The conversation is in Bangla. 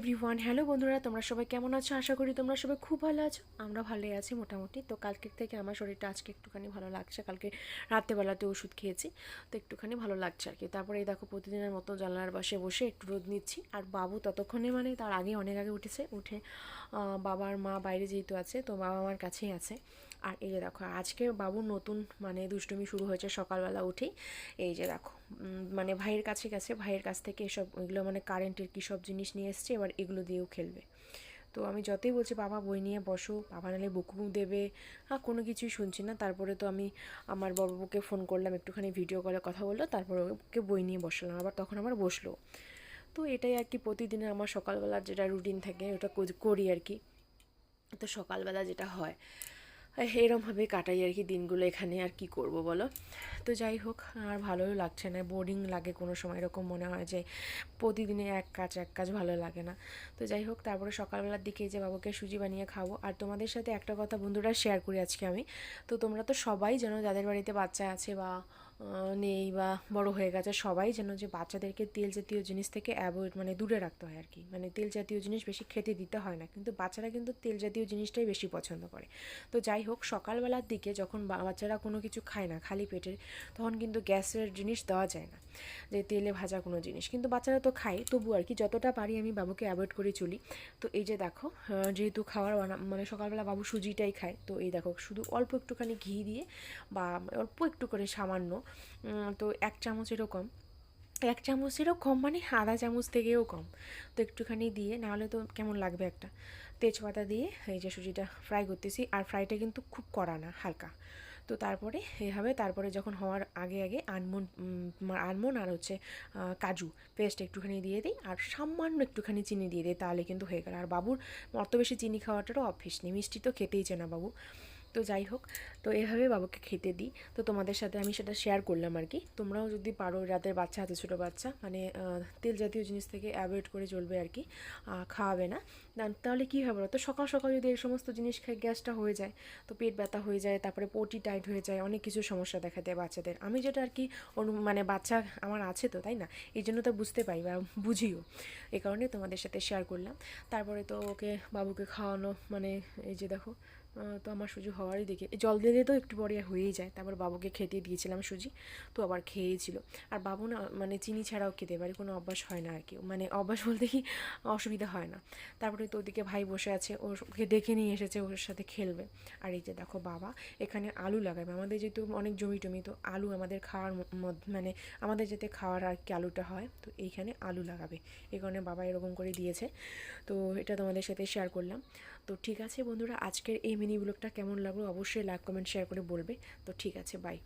এভরিওয়ান হ্যালো বন্ধুরা, তোমরা সবাই কেমন আছো? আশা করি তোমরা সবাই খুব ভালো আছো। আমরা ভালোই আছি মোটামুটি। তো কালকের থেকে আমার শরীরটা আজকে একটুখানি ভালো লাগছে। কালকে রাত্রেবেলাতে ওষুধ খেয়েছি, তো একটুখানি ভালো লাগছে আর কি। তারপরে এই দেখো, প্রতিদিনের মতো জানলার পাশে বসে একটু রোদ নিচ্ছি। আর বাবু ততক্ষণে মানে তার আগে অনেক আগে উঠেছে। উঠে বাবার মা বাইরে যেহেতু আছে, তো বাবা আমার কাছেই আছে। আর এই যে দেখো, আজকে বাবুর নতুন মানে দুষ্টুমি শুরু হয়েছে সকালবেলা উঠেই। এই যে দেখো মানে ভাইয়ের কাছে গেছে, ভাইয়ের কাছ থেকে এসব, এগুলো মানে কারেন্টের কী সব জিনিস নিয়ে এসছে, এবার এগুলো দিয়েও খেলবে। তো আমি যতই বলছি, বাবা, বই নিয়ে বসো, বাবা নাহলে বুকু দেবে। হ্যাঁ কোনো কিছুই শুনছি না। তারপরে তো আমি আমার বড়বাবুকে ফোন করলাম, একটুখানি ভিডিও কলে কথা বলল, তারপরে ওকে বই নিয়ে বসলাম। আবার তখন আবার বসল। তো এটাই আর কি প্রতিদিনের আমার সকালবেলার যেটা রুটিন থাকে, ওটা করি আর কি। তো সকালবেলা যেটা হয় এরমভাবে কাটাই আর কি দিনগুলো এখানে আর কি করব বলো? তো যাই হোক, আর ভালোই লাগছে না বোরিং লাগে কোনো সময়। এরকম মনে হয় যে প্রতিদিনে এক কাজ এক কাজ ভালো লাগে না। তো যাই হোক, তারপরে সকালবেলার দিকে যে বাবুকে সুজি বানিয়ে খাব। আর তোমাদের সাথে একটা কথা বন্ধুরা শেয়ার করি আজকে আমি। তো তোমরা তো সবাই যেন যাদের বাড়িতে বাচ্চা আছে বা নেই বা বড় হয়ে গেছে সবাই যেন যে বাচ্চাদেরকে তেল জাতীয় জিনিস থেকে অ্যাভয়েড মানে দূরে রাখতে হয় আর কি। মানে তেল জাতীয় জিনিস বেশি খেতে দিতে হয় না, কিন্তু বাচ্চারা কিন্তু তেল জাতীয় জিনিসটাই বেশি পছন্দ করে। তো যাই হোক, সকালবেলার দিকে যখন বাচ্চারা কোনো কিছু খায় না খালি পেটে, তখন কিন্তু গ্যাসের জিনিস দেওয়া যায় না, যে তেলে ভাজা কোনো জিনিস। কিন্তু বাচ্চারা তো খায়, তবু আর কি যতটা পারি আমি বাবুকে অ্যাভয়েড করে চলি। তো এই যে দেখো যেহেতু খাওয়ার মানে সকালবেলা বাবু সুজিটাই খায়, তো এই দেখো শুধু অল্প একটুখানি ঘি দিয়ে বা অল্প একটু করে সামান্য তো এক চামচ এরকম এক চামচেরও কম মানে আধা চামচ থেকেও কম। তো একটুখানি দিয়ে, নাহলে তো কেমন লাগবে একটা। তেজপাতা দিয়ে এই যে সুজিটা ফ্রাই করতেছি, আর ফ্রাইটা কিন্তু খুব কড়া না, হালকা। তো তারপরে এভাবে তারপরে যখন হওয়ার আগে আগে আনমন আনমন আর হচ্ছে কাজু পেস্ট একটুখানি দিয়ে দিই, আর সামান্য একটুখানি চিনি দিয়ে দিই, তাহলে কিন্তু হয়ে গেল। আর বাবুর অত বেশি চিনি খাওয়াটারও অভ্যেস নেই, মিষ্টি তো খেতেই চায় না বাবু। তো যাই হোক, তো এভাবে বাবুকে খেতে দিই। তো তোমাদের সাথে আমি সেটা শেয়ার করলাম আর কি। তোমরাও যদি পারো রাতের বাচ্চা, হাতে ছোটো বাচ্চা মানে তেল জাতীয় জিনিস থেকে অ্যাভয়েড করে চলবে আর কি খাওয়াবে না। তাহলে কী হবে তো সকাল সকাল যদি এই সমস্ত জিনিস খাই গ্যাসটা হয়ে যায়, তো পেট ব্যথা হয়ে যায়, তারপরে পটি টাইট হয়ে যায়, অনেক কিছু সমস্যা দেখা দেয় বাচ্চাদের। আমি যেটা আর কি মানে বাচ্চা আমার আছে তো, তাই না? এই জন্য তো বুঝতে পারি বা বুঝিও। এই কারণে তোমাদের সাথে শেয়ার করলাম। তারপরে তো ওকে, বাবুকে খাওয়ানো মানে এই যে দেখো তো আমার সুজি হওয়ারই দেখে। জল দিলে তো একটু পরে হয়েই যায়। তারপর বাবুকে খেতে দিয়েছিলাম সুজি, তো আবার খেয়েছিল। আর বাবু না মানে চিনি ছাড়াও খেতে পারে, কোনো অভ্যাস হয় না আর কি। মানে অভ্যাস বলতে কি, অসুবিধা হয় না। তারপরে তো ওদিকে ভাই বসে আছে ওকে ডেকে নিয়ে এসেছে, ওর সাথে খেলবে। আর এই যে দেখো বাবা, এখানে আলু লাগাবে। আমাদের যেহেতু অনেক জমি টমি, তো আলু আমাদের খাওয়ার মানে আমাদের যাতে খাওয়ার আর কি আলুটা হয়, তো এইখানে আলু লাগাবে। এই কারণে বাবা এরকম করে দিয়েছে। তো এটা তোমাদের সাথে শেয়ার করলাম। তো ঠিক আছে বন্ধুরা, আজকের এই মিনি ব্লগটা কেমন লাগল অবশ্যই লাইক কমেন্ট শেয়ার করে বলবে। তো ঠিক আছে বাই